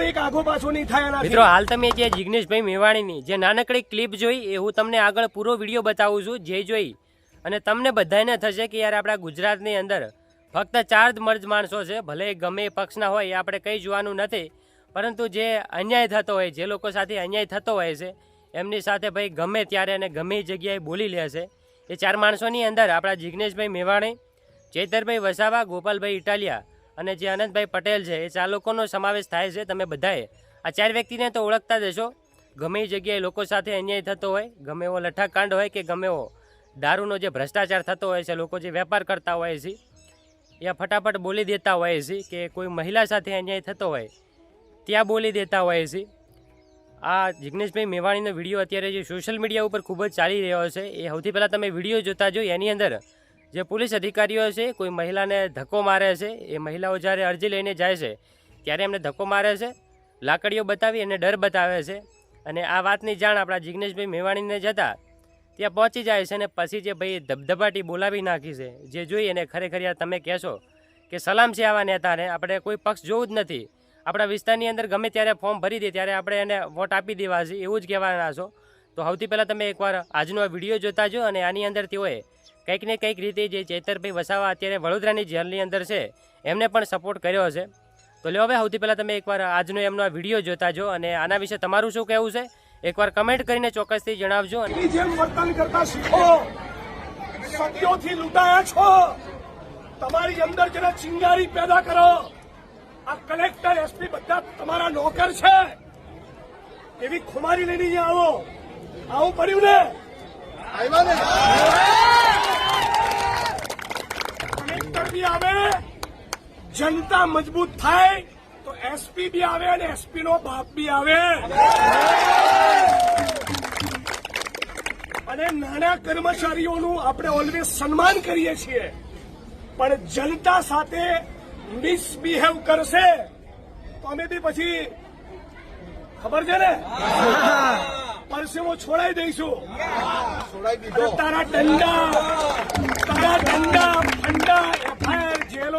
એક આગો પાછો નહીં થાય. મિત્રો, હાલ તમે જે જિગ્નેશભાઈ મેવાણીની જે નાનકડી ક્લિપ જોઈ, એ હું તમને આગળ પૂરો વીડિયો બતાવું છું, જે જોઈ. અને તમને બધાને થશે કે યાર આપણા ગુજરાતની અંદર ફક્ત ચાર જ મર્જ માણસો છે, ભલે ગમે એ પક્ષના હોય, એ આપણે કંઈ જોવાનું નથી. પરંતુ જે અન્યાય થતો હોય, જે લોકો સાથે અન્યાય થતો હોય છે, એમની સાથે ભાઈ ગમે ત્યારે અને ગમે જગ્યાએ બોલી લે છે. એ ચાર માણસોની અંદર આપણા જિગ્નેશભાઈ મેવાણી, ચેતરભાઈ વસાવા, ગોપાલભાઈ ઇટાલિયા અને જે અનંતભાઈ પટેલ છે, એ ચાર લોકોનો સમાવેશ થાય છે તમે બધાએ. આ ચાર વ્યક્તિને તો ઓળખતા જ હશો. ગમે એ જગ્યાએ લોકો સાથે અન્યાય થતો હોય, ગમે એવો લઠ્ઠાકાંડ હોય કે ગમે એવો દારૂનો જે ભ્રષ્ટાચાર થતો હોય છે, લોકો જે વેપાર કરતા હોય છે એ ફટાફટ બોલી દેતા હોય છે કે કોઈ મહિલા સાથે અન્યાય થતો હોય, ત્યાં બોલી દેતા હોય છે. આ જિગ્નેશભાઈ મેવાણીનો વીડિયો અત્યારે જે સોશિયલ મીડિયા ઉપર ખૂબ જ ચાલી રહ્યો છે, એ સૌથી પહેલાં તમે વીડિયો જોતા જો એની અંદર જે પોલીસ અધિકારીઓ છે, કોઈ મહિલાને ધક્કો મારે છે, એ મહિલાઓ જ્યારે અરજી લઈને જાય છે, ત્યારે એમને ધક્કો મારે છે, લાકડીઓ બતાવી અને ડર બતાવે છે. અને આ વાતની જાણ આપણા જિગ્નેશભાઈ મેવાણીને જતા ત્યાં પહોંચી જાય છે અને પછી જે ભાઈ ધબધબાટી બોલાવી નાખી છે, જે જોઈ અને ખરેખર યાર તમે કહેશો કે સલામ છે આવા નેતાને આપણે કોઈ પક્ષ જોવું જ નથી. આપણા વિસ્તારની અંદર ગમે ત્યારે ફોર્મ ભરી દે, ત્યારે આપણે એને વોટ આપી દેવા છે, એવું જ કહેવાના છો. તો સૌથી પહેલાં તમે એકવાર આજનો આ વીડિયો જોતા જો અને આની અંદર તેઓએ કંઈક ને કંઈક રીતે જે ચેતરભાઈ વસાવા અત્યારે વડોદરાની જેલની અંદર છે, એમને પણ સપોર્ટ કર્યો છે તો લ્યો હવે સૌથી પહેલાં તમે એકવાર આજનો એમનો આ વીડિયો જોતા જો અને આના વિશે તમારું શું કહેવું છે, એકવાર કમેન્ટ કરીને ચોક્કસથી જણાવજો જેમ વર્તન કરતા તમારી અંદર જરા ચિંગારી પેદા કરો. આ કલેક્ટર એસપી બધા તમારા નોકર છે. એવી ખુમારી લઈને આવો. આવું પડ્યું ને. કલેક્ટર બી આવે જનતા મજબૂત થાય તો એસપી બી આવે અને એસપી નો બાપ બી આવે. અને નાના કર્મચારીઓનું આપણે ઓલવેઝ સન્માન કરીએ છીએ. પણ જનતા સાથે મિસબિહેવ કરશે તો અમે બી પછી ખબર છે ને? પરસેવો છોડાઈ દઈશું. તારા દંડા તારા દંડા ફંડા એફઆઈઆર જેલો